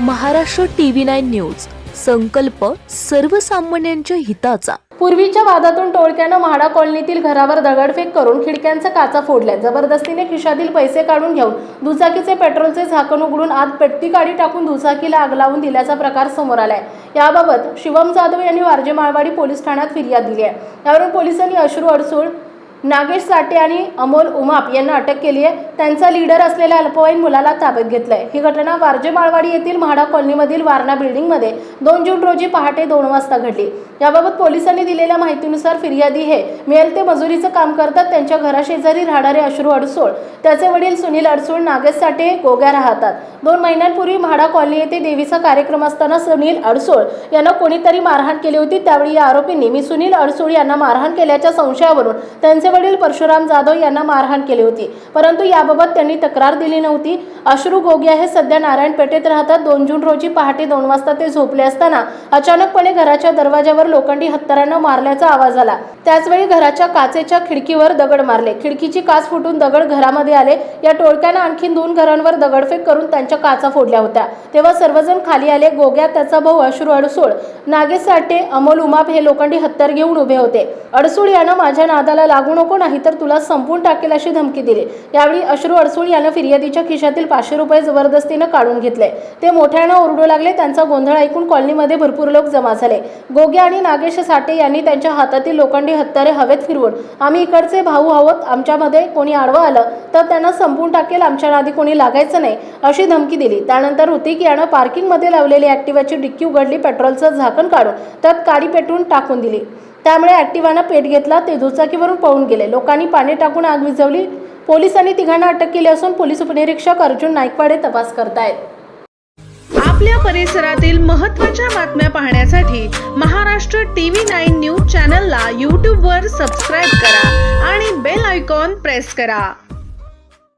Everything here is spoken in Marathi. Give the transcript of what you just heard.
Maharashtra TV nine news. संकल्प सर्वसामान्यांच्या हिताचा. पूर्वीच्या वादातून टोळक्यानं म्हाडा कॉलनीतील घरावर दगडफेक करून खिडक्यांचा काचा फोडल्या. जबरदस्तीने खिशातील पैसे काढून घेऊन दुचाकीचे पेट्रोलचे झाकण उघडून आत पेट्टी गाडी टाकून दुचाकीला आग लावून दिल्याचा प्रकार समोर आलाय. याबाबत शिवम जाधव यांनी वारजे माळवाडी पोलीस ठाण्यात फिर्याद दिली आहे. यावरून पोलिसांनी अश्रू अडसूळ नागेश साठे आणि अमोल उमाप यांना अटक केली आहे. त्यांचा लीडर असलेल्या अल्पवयीन मुलाला ताब्यात घेतलंय. ही घटना वारजे माळवाडी येथील म्हाडा कॉलनीमधील वारणा बिल्डिंगमध्ये दोन जून रोजी पहाटे दोन वाजता घडली. याबाबत पोलिसांनी दिलेल्या माहितीनुसार फिर्यादी हे मिळेल ते मजुरीचं काम करतात त्यांच्या घराशेजारी राहणारे अश्रू अडसूळ त्याचे वडील सुनील अडसूळ नागेश साठे गोग्या राहतात. दोन महिन्यांपूर्वी म्हाडा कॉलनी येथे देवीचा कार्यक्रम असताना सुनील अडसूळ यांना कोणीतरी मारहाण केली होती त्यावेळी या आरोपींनी मी सुनील अडसूळ यांना मारहाण केल्याच्या संशयावरून त्यांचे वडील परशुराम जाधव यांना मारहाण केली होती. परंतु याबाबत त्यांनी तक्रार दिली नव्हती. अश्रू गोगिया हे सध्या नारायण पेठेत राहतात. दोन जून रोजी पहाटे दोन वाजता ते झोपले असताना अचानकपणे घराच्या दरवाजावर लोखंडी हत्यारानं मारल्याचा आवाज आला. त्याचवेळी घराच्या काचेच्या खिडकीवर दगड मारले. खिडकीची काच फुटून दगड घरामध्ये आले. या टोळक्यानं आणखी दोन घरांवर दगडफेक करून त्यांच्या काचा फोडल्या होत्या. तेव्हा सर्वजण खाली आले. गोग्या त्याचा भाऊ अश्रू अडसूळ नागेश साठे अमोल उमाप हे लोखंडी हत्यार घेऊन उभे होते. अडसूळ यानं माझ्या नादाला लागून नको नाही तर तुला संपून टाकेल अशी धमकी दिली. यावेळी अश्रू अडसूळ यानं फिर्यादीच्या खिशातील पाचशे रुपये जबरदस्तीनं काढून घेतले. ते मोठ्यानं ओरडू लागले त्यांचा गोंधळ ऐकून कॉलनीमध्ये भरपूर लोक जमा झाले. गोगे आणि नागेश साठे यांनी त्यांच्या हातातील लोखंडी हत्यारे हवेत फिरवून आम्ही इकडचे भाऊ आहोत आमच्यामध्ये कोणी आडवं आलं तर त्यांना संपून टाकेल आमच्या नादी कोणी लागायचं नाही अशी धमकी दिली. त्यानंतर ऋतिक यानं पार्किंगमध्ये लावलेली ॲक्टिवाची डिक्की उघडली पेट्रोलचं झाकण काढून त्यात काडी पेटवून टाकून दिली. त्यामुळे ॲक्टिवानं पेट घेतला ते दुचाकीवरून पळून गेले. लोकांनी पाणी टाकून आग विझवली. पोलिसांनी तिघांना अटक केली असून पोलीस उपनिरीक्षक अर्जुन नाईकवाडे तपास करतायत. आपल्या परिसरातील महत्त्वाच्या बातम्या पाहण्यासाठी महाराष्ट्र टीव्ही नाईन न्यूज चॅनलला यूट्यूबवर सबस्क्राईब करा आणि बेल आयकॉन प्रेस करा.